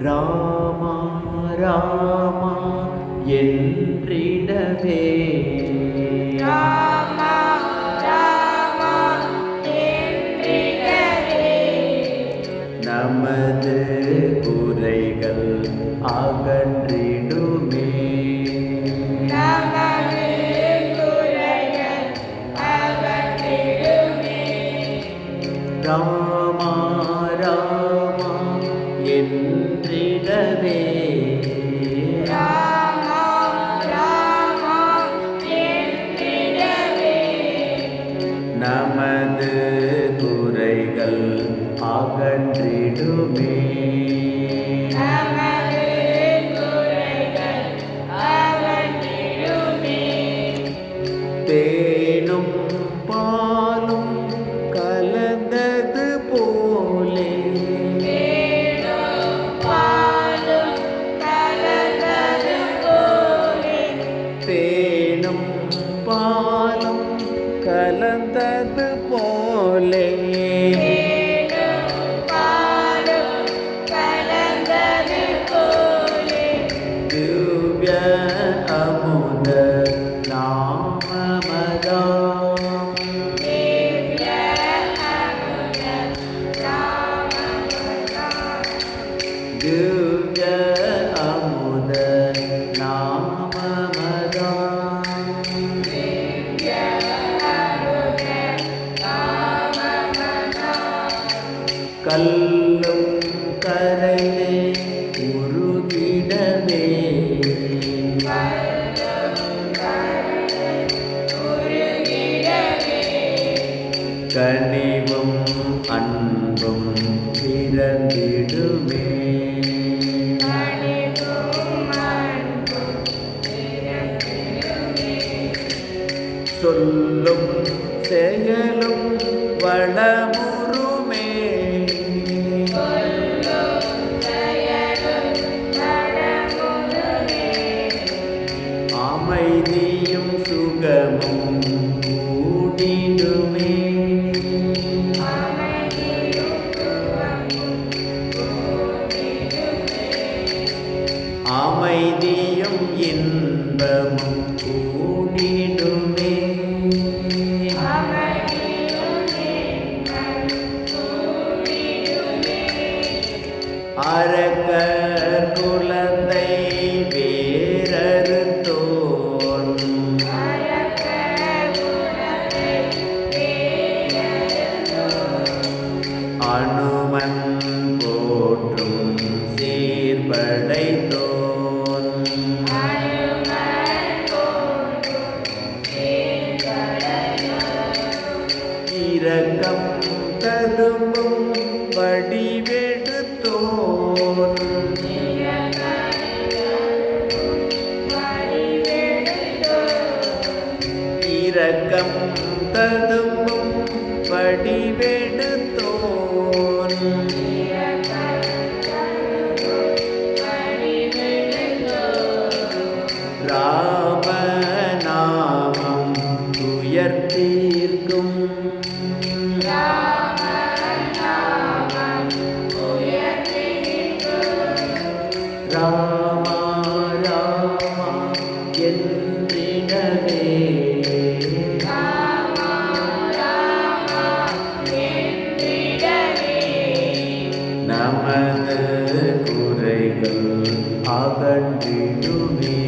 ராமா ராமா என்றிடவே. நமது குறைகள் அகன்றிடுமே. மனது குறைகள் அகன்றிடுமே. கல்லும் கரையே உருகிடவே. கனிவும் அன்பும் பிறந்திடுமே. சொல்லும் செயலும் வளமுறுமே. அமைதியும் இன்பமும் கூடிடுமே அரக்கர் இரக்கம் தரும்பும் வடிவெடுத்தோன் இரக்கம் ததுமும் வடிவே நமது குறைகள் அகன்றிடுவே